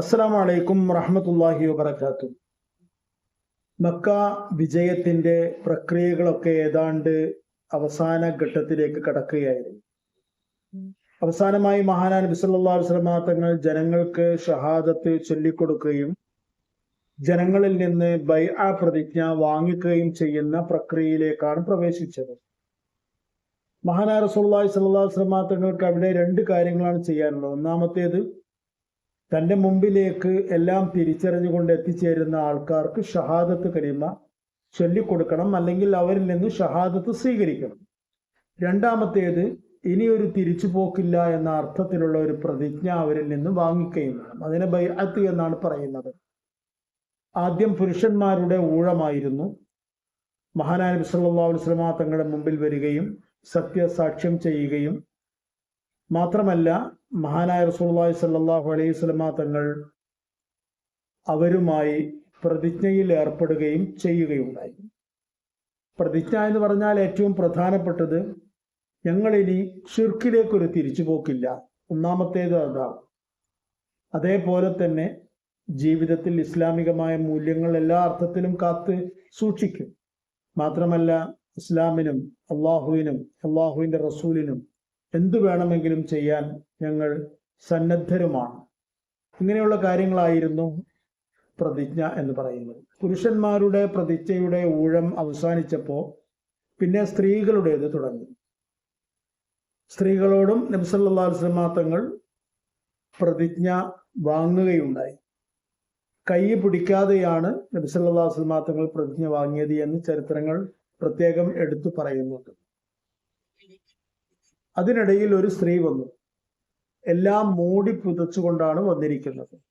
അസ്സാം അലൈക്കും വറഹമത്തല്ലാഹി വബർക്കാത്തു മക്ക വിജയത്തിന്റെ പ്രക്രിയകളൊക്കെ ഏതാണ്ട് അവസാന ഘട്ടത്തിലേക്ക് കടക്കുകയായിരുന്നു. അവസാനമായി മഹാനാ നബി സല്ലല്ലാഹു അലൈഹി വസല്ലമ തങ്ങൾ ജനങ്ങൾക്ക് ഷഹാദത്ത് ചൊല്ലിക്കൊടുക്കുകയും ജനങ്ങളിൽ നിന്ന് ബൈ ആ പ്രതിജ്ഞ വാങ്ങിക്കുകയും ചെയ്യുന്ന പ്രക്രിയയിലേക്കാണ് പ്രവേശിച്ചത്. മഹാനാ റസൂലുള്ളാഹി സല്ലാ വസല്ലമ തങ്ങൾക്ക് അവിടെ രണ്ട് കാര്യങ്ങളാണ് ചെയ്യാനുള്ളത്. ഒന്നാമത്തേത് തന്റെ മുമ്പിലേക്ക് എല്ലാം തിരിച്ചറിഞ്ഞുകൊണ്ട് എത്തിച്ചേരുന്ന ആൾക്കാർക്ക് ഷഹാദത്ത് കരീമ ചൊല്ലിക്കൊടുക്കണം അല്ലെങ്കിൽ അവരിൽ നിന്ന് ഷഹാദത്ത് സ്വീകരിക്കണം. രണ്ടാമത്തേത് ഇനിയൊരു തിരിച്ചുപോക്കില്ല എന്ന അർത്ഥത്തിലുള്ള ഒരു പ്രതിജ്ഞ അവരിൽ നിന്ന് വാങ്ങിക്കുകയും വേണം. അതിനെ ബൈഅത്ത് എന്നാണ് പറയുന്നത്. ആദ്യം പുരുഷന്മാരുടെ ഊഴമായിരുന്നു. മഹാനായ നബി സല്ലല്ലാഹു അലൈഹി വസല്ലമ തങ്ങളുടെ മുമ്പിൽ വരികയും സത്യസാക്ഷ്യം ചെയ്യുകയും മാത്രമല്ല മഹാനായ റസൂള്ളി സ്വല്ലല്ലാഹു അലൈഹി വസല്ലമ തങ്ങൾ അവരുമായി പ്രതിജ്ഞയിൽ ഏർപ്പെടുകയും ചെയ്യുകയുണ്ടായി. പ്രതിജ്ഞ എന്ന് പറഞ്ഞാൽ ഏറ്റവും പ്രധാനപ്പെട്ടത് ഞങ്ങൾ ഇനി ഷിർക്കിലേക്കൊരു തിരിച്ചുപോക്കില്ല. ഒന്നാമത്തേത് അതാണ്. അതേപോലെ തന്നെ ജീവിതത്തിൽ ഇസ്ലാമികമായ മൂല്യങ്ങൾ എല്ലാ അർത്ഥത്തിലും കാത്ത് സൂക്ഷിക്കും. മാത്രമല്ല ഇസ്ലാമിനും അള്ളാഹുവിനും അള്ളാഹുവിന്റെ റസൂലിനും എന്തു വേണമെങ്കിലും ചെയ്യാൻ ഞങ്ങൾ സന്നദ്ധരുമാണ്. ഇങ്ങനെയുള്ള കാര്യങ്ങളായിരുന്നു പ്രതിജ്ഞ എന്ന് പറയുന്നത്. പുരുഷന്മാരുടെ പ്രതിജ്ഞയുടെ ഊഴം അവസാനിച്ചപ്പോൾ പിന്നെ സ്ത്രീകളുടേത് തുടങ്ങി. സ്ത്രീകളോടും നബ്സല്ലാ തങ്ങൾ പ്രതിജ്ഞ വാങ്ങുകയുണ്ടായി. കൈ പിടിക്കാതെയാണ് നബ്സല്ലാ തങ്ങൾ പ്രതിജ്ഞ വാങ്ങിയത് എന്ന് ചരിത്രങ്ങൾ പ്രത്യേകം എടുത്തു പറയുന്നുണ്ട്. അതിനിടയിൽ ഒരു സ്ത്രീ വന്നു. എല്ലാം മൂടി പുതച്ചുകൊണ്ടാണ് വന്നിരിക്കുന്നത്.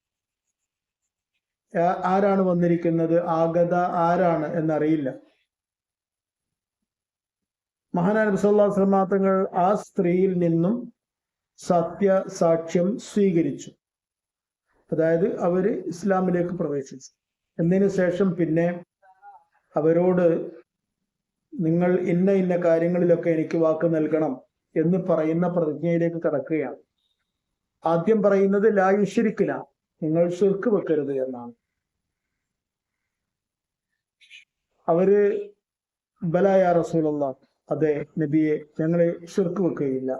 ആരാണ് വന്നിരിക്കുന്നത്? ആഗത ആരാണ് എന്നറിയില്ല. മഹാനായ സല്ലാ ആ സ്ത്രീയിൽ നിന്നും സത്യസാക്ഷ്യം സ്വീകരിച്ചു. അതായത് അവർ ഇസ്ലാമിലേക്ക് പ്രവേശിച്ചു. എന്നതിന് ശേഷം പിന്നെ അവരോട് നിങ്ങൾ ഇന്ന ഇന്ന കാര്യങ്ങളിലൊക്കെ എനിക്ക് വാക്ക് നൽകണം. എന്ന് പറയുന്ന പ്രതിജ്ഞയിലേക്ക് കടക്കുകയാണ്. ആദ്യം പറയുന്നത് ലായുഷിരിക്കില്ല നിങ്ങൾ ശുർക്ക് വെക്കരുത് എന്നാണ്. അവർ ബലായ റസൂലുള്ള അതെ നബിയെ ഞങ്ങളെ ശുർക്ക് വെക്കുകയില്ല.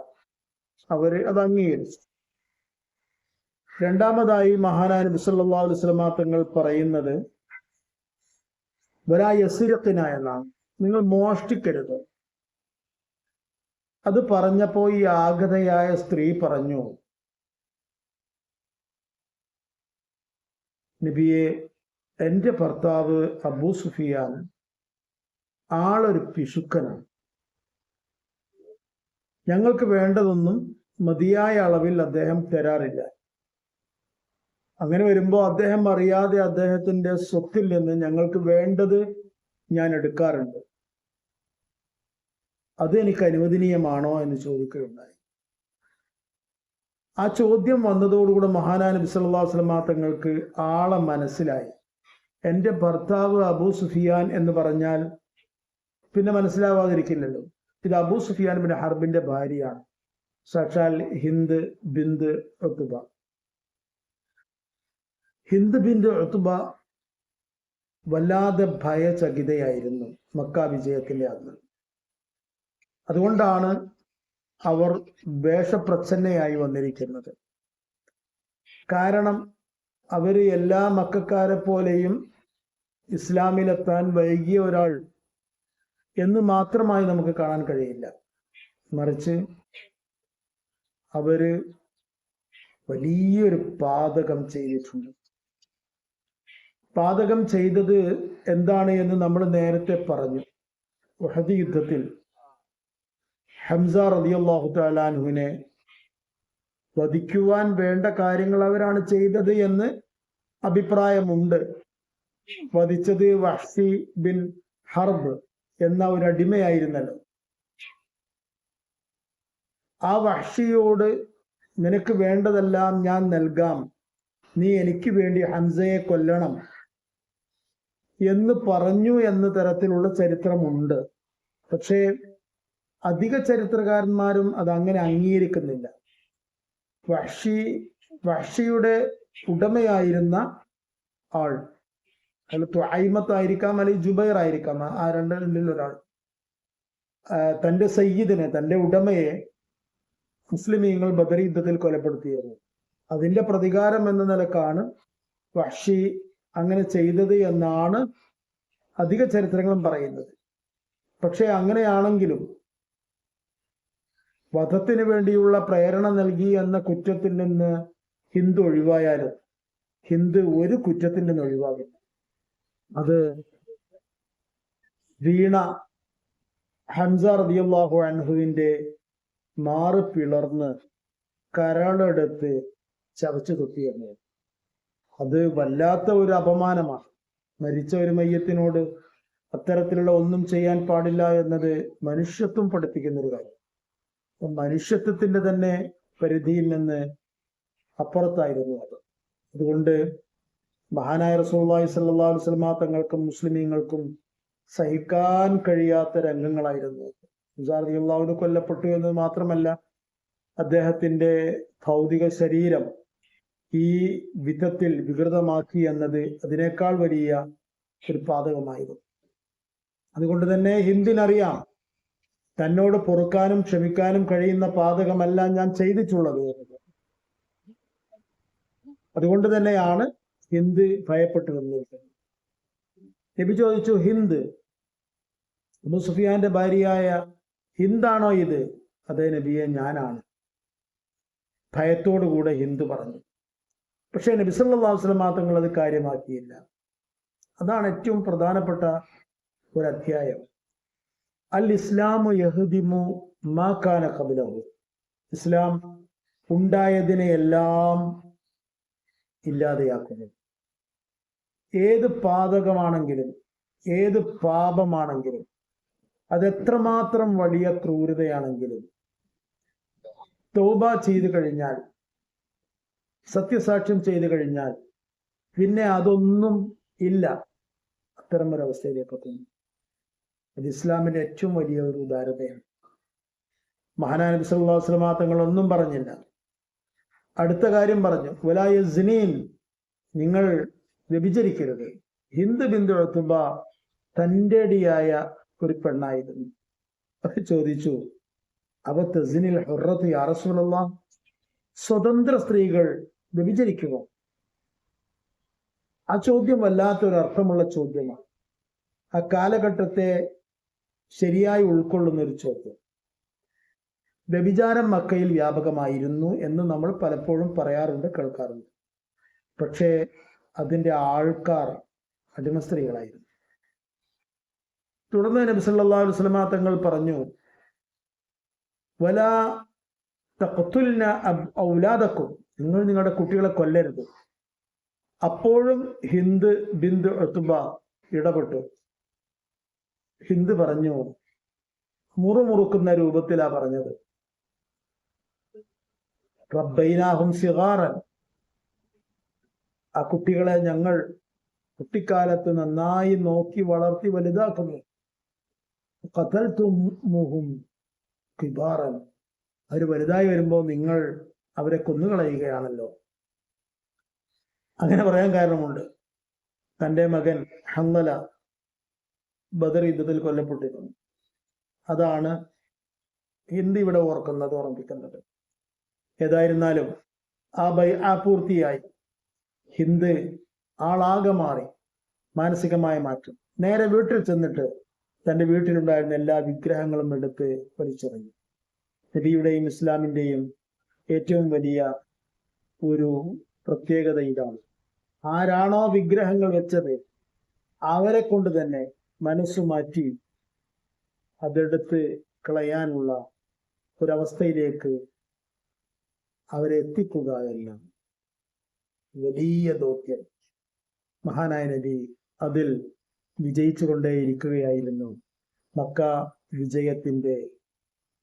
അവർ അത് അംഗീകരിച്ചു. രണ്ടാമതായി മഹാനായ അലുസ്ലമാ അലുസ്ലമ തങ്ങൾ പറയുന്നത് വരാ യസിരത്തിന എന്നാണ്. നിങ്ങൾ മോഷ്ടിക്കരുത്. അത് പറഞ്ഞപ്പോ ഈ ആഗതയായ സ്ത്രീ പറഞ്ഞു നബിയെ എന്റെ ഭർത്താവ് അബൂ സുഫിയാൻ ആളൊരു പിശുക്കനാണ്. ഞങ്ങൾക്ക് വേണ്ടതൊന്നും മതിയായ അളവിൽ അദ്ദേഹം തരാറില്ല. അങ്ങനെ വരുമ്പോൾ അദ്ദേഹം അറിയാതെ അദ്ദേഹത്തിന്റെ സ്വത്തിൽ നിന്ന് ഞങ്ങൾക്ക് വേണ്ടത് ഞാൻ എടുക്കാറുണ്ട്. അത് എനിക്ക് അനുവദനീയമാണോ എന്ന് ചോദിക്കുകയുണ്ടായി. ആ ചോദ്യം വന്നതോടുകൂടെ മഹാനാ നബി സല്ലാ വസ്ലമാ തങ്ങൾക്ക് ആളെ മനസ്സിലായി. എന്റെ ഭർത്താവ് അബൂ സുഫിയാൻ എന്ന് പറഞ്ഞാൽ പിന്നെ മനസ്സിലാവാതിരിക്കില്ലല്ലോ. ഇത് അബൂ സുഫിയാൻ പിന്നെ ഹർബിന്റെ ഭാര്യയാണ്. സാക്ഷാൽ ഹിന്ദ് ബിന്ദ് ഒത്തുബ ഹിന്ദ് ബിന്ദ് ഒത്തുബ വല്ലാതെ ഭയചകിതയായിരുന്നു മക്ക വിജയത്തിന്റെ അന്ന്. അതുകൊണ്ടാണ് അവർ വേഷപ്രച്ഛന്നയായി വന്നിരിക്കുന്നത്. കാരണം അവർ എല്ലാ മക്കാരെ പോലെയും ഇസ്ലാമിലെത്താൻ വൈകിയ ഒരാൾ എന്ന് മാത്രമായി നമുക്ക് കാണാൻ കഴിയില്ല. മറിച്ച് അവർ വലിയൊരു പാതകം ചെയ്തിട്ടുണ്ട്. പാതകം ചെയ്തത് എന്താണ് എന്ന് നമ്മൾ നേരത്തെ പറഞ്ഞു. വഹദി യുദ്ധത്തിൽ ഹംസ റതിയല്ലാഹു താലാൻഹുവിനെ വധിക്കുവാൻ വേണ്ട കാര്യങ്ങൾ അവരാണ് ചെയ്തത് എന്ന് അഭിപ്രായമുണ്ട്. വധിച്ചത് വഹ്സി ബിൻ ഹർബ് എന്ന ഒരു അടിമയായിരുന്നല്ലോ. ആ വഹ്ഷിയോട് നിനക്ക് വേണ്ടതെല്ലാം ഞാൻ നൽകാം. നീ എനിക്ക് വേണ്ടി ഹംസയെ കൊല്ലണം എന്ന് പറഞ്ഞു എന്ന തരത്തിലുള്ള ചരിത്രമുണ്ട്. പക്ഷേ അധിക ചരിത്രകാരന്മാരും അത് അങ്ങനെ അംഗീകരിക്കുന്നില്ല. വഷി വഷിയുടെ ഉടമയായിരുന്ന ആൾ അയാൾ ആയിരിക്കാം അല്ലെങ്കിൽ ജുബൈർ ആയിരിക്കാം ആ രണ്ട് രണ്ടിൽ ഒരാൾ. തന്റെ സയ്യിദിനെ തന്റെ ഉടമയെ മുസ്ലിമീങ്ങൾ ബദർ യുദ്ധത്തിൽ കൊലപ്പെടുത്തിയത് അതിന്റെ പ്രതികാരം എന്ന നിലക്കാണ് വഷി അങ്ങനെ ചെയ്തത് എന്നാണ് അധിക ചരിത്രങ്ങളും പറയുന്നത്. പക്ഷെ അങ്ങനെയാണെങ്കിലും വധത്തിന് വേണ്ടിയുള്ള പ്രേരണ നൽകി എന്ന കുറ്റത്തിൽ നിന്ന് ഹിന്ദു ഒഴിവായാലും ഹിന്ദു ഒരു കുറ്റത്തിൽ നിന്ന് ഒഴിവാകില്ല. അത് വീണ ഹംസ റബിയുള്ളാഹു അൻഹുവിന്റെ മാറ് പിളർന്ന് കരളെടുത്ത് ചവച്ചു തുപ്പിയെന്ന് അത് വല്ലാത്ത ഒരു അപമാനമാണ്. മരിച്ച ഒരു മയ്യത്തിനോട് അത്തരത്തിലുള്ള ഒന്നും ചെയ്യാൻ പാടില്ല എന്നത് മനുഷ്യത്വം പഠിപ്പിക്കുന്ന ഒരു കാര്യം. മനുഷ്യത്വത്തിന്റെ തന്നെ പരിധിയിൽ നിന്ന് അപ്പുറത്തായിരുന്നു അത്. അതുകൊണ്ട് മഹാനായ റസൂള്ളി സല്ലാ വസ്ലമ തങ്ങൾക്കും മുസ്ലിമീങ്ങൾക്കും സഹിക്കാൻ കഴിയാത്ത രംഗങ്ങളായിരുന്നു അള്ളാഹുവിന് കൊല്ലപ്പെട്ടു എന്ന് മാത്രമല്ല അദ്ദേഹത്തിന്റെ ഭൗതിക ശരീരം ഈ വിധത്തിൽ വികൃതമാക്കി എന്നത് അതിനേക്കാൾ വലിയ ഒരു പാതകമായിരുന്നു. അതുകൊണ്ട് തന്നെ ഹിന്ദിനറിയാം തന്നോട് പൊറുക്കാനും ക്ഷമിക്കാനും കഴിയുന്ന പാതകമല്ല ഞാൻ ചെയ്തിട്ടുള്ളത് അതുകൊണ്ട് തന്നെയാണ് ഹിന്ദ് ഭയപ്പെട്ടിരുന്നത്. നബി ചോദിച്ചു ഹിന്ദ് സുഫിയാന്റെ ഭാര്യയായ ഹിന്ദാണോ ഇത്? അതേ നബിയെ ഞാനാണ്. ഭയത്തോടുകൂടെ ഹിന്ദു പറഞ്ഞു. പക്ഷേ നബി സല്ലല്ലാഹു അലൈഹി തങ്ങൾ അത് കാര്യമാക്കിയില്ല. അതാണ് ഏറ്റവും പ്രധാനപ്പെട്ട ഒരു അധ്യായം. അൽ ഇസ്ലാമു യഹദിമു മാ കാന ഖബലഹു. ഇസ്ലാം ഉണ്ടായതിനെയെല്ലാം ഇല്ലാതെയാക്കുന്നു. ഏത് പാതകമാണെങ്കിലും ഏത് പാപമാണെങ്കിലും അതെത്രമാത്രം വലിയ ക്രൂരതയാണെങ്കിലും തോബ ചെയ്തു കഴിഞ്ഞാൽ സത്യസാക്ഷ്യം ചെയ്തു കഴിഞ്ഞാൽ പിന്നെ അതൊന്നും ഇല്ല. അത്തരം ഒരു അവസ്ഥയിലേക്ക് എത്തുന്നു. അത് ഇസ്ലാമിന്റെ ഏറ്റവും വലിയ ഒരു ഉദാരതയാണ്. മഹാനായ നബി സല്ലല്ലാഹു അലൈഹി തങ്ങൾ ഒന്നും പറഞ്ഞില്ല. അടുത്ത കാര്യം പറഞ്ഞു വലായ സിനീൻ നിങ്ങൾ വ്യഭിചരിക്കരുത്. ഹിന്ദു ബിന്ദു എത്തുമ്പ തന്റെടിയായ ഒരു പെണ്ണായിരുന്നു. അത് ചോദിച്ചു അവ തെസിനിൽ ഹുറത്ത് യാറസുള്ള സ്വതന്ത്ര സ്ത്രീകൾ വ്യഭിചരിക്കുമോ? ആ ചോദ്യം വല്ലാത്തൊരു അർത്ഥമുള്ള ചോദ്യമാണ്. ആ കാലഘട്ടത്തെ ശരിയായി ഉൾക്കൊള്ളുന്ന ഒരു ചോദ്യം വ്യഭിചാരം മക്കയിൽ വ്യാപകമായിരുന്നു എന്ന് നമ്മൾ പലപ്പോഴും പറയാറുണ്ട് കേൾക്കാറുണ്ട്. പക്ഷേ അതിന്റെ ആൾക്കാർ അടിമ സ്ത്രീകളായിരുന്നു. തുടർന്ന് നബി സല്ലാ അലൈഹി തങ്ങൾ പറഞ്ഞു വല അബ് ഔലാദക്കും. നിങ്ങൾ നിങ്ങളുടെ കുട്ടികളെ കൊല്ലരുത്. അപ്പോഴും ഹിന്ദ് ബിന്ദ് ഉത്ബ ഇടപെട്ടു. ഹിന്ദ് പറഞ്ഞു മുറുമുറുക്കുന്ന രൂപത്തിലാ പറഞ്ഞത്. റബ്ബൈനാഹും സിഗാറൻ. ആ കുട്ടികളെ ഞങ്ങൾ കുട്ടിക്കാലത്ത് നന്നായി നോക്കി വളർത്തി വലുതാക്കുന്നു. കതൽത്തുമുഹും കിബാറൻ. അവർ വലുതായി വരുമ്പോൾ നിങ്ങൾ അവരെ കൊന്നുകളയുകയാണല്ലോ. അങ്ങനെ പറയാൻ കാരണമുണ്ട്. തന്റെ മകൻ ഹന്നല ബദർ യുദ്ധത്തിൽ കൊല്ലപ്പെട്ടിരുന്നു. അതാണ് ഹിന്ദി ഇവിടെ ഓർക്കുന്നത് ഓർമ്മിക്കുന്നത് ഏതായിരുന്നാലും ആ ബൈ ആ പൂർത്തിയായി. ഹിന്ദ് ആളാകെ മാറി മാനസികമായ മാറ്റം. നേരെ വീട്ടിൽ ചെന്നിട്ട് തന്റെ വീട്ടിലുണ്ടായിരുന്ന എല്ലാ വിഗ്രഹങ്ങളും എടുത്ത് വലിച്ചെറിഞ്ഞു. നബിയുടെയും ഇസ്ലാമിന്റെയും ഏറ്റവും വലിയ ഒരു പ്രത്യേകത ഇതാണ്. ആരാണോ വിഗ്രഹങ്ങൾ വെച്ചത് അവരെ കൊണ്ട് തന്നെ മനസ്സു മാറ്റി അതെടുത്ത് കളയാനുള്ള ഒരവസ്ഥയിലേക്ക് അവരെ എത്തിക്കുക എല്ലാം. വലിയ ദൗത്യം. മഹാനായ നബി അതിൽ വിജയിച്ചുകൊണ്ടേയിരിക്കുകയായിരുന്നു. മക്ക വിജയത്തിന്റെ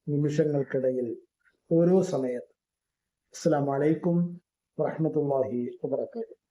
നിമിഷങ്ങൾക്കിടയിൽ ഓരോ സമയത്ത്. അസ്സലാമു അലൈക്കും വാഹമത്തല്ലാഹി വബറകാതുഹു.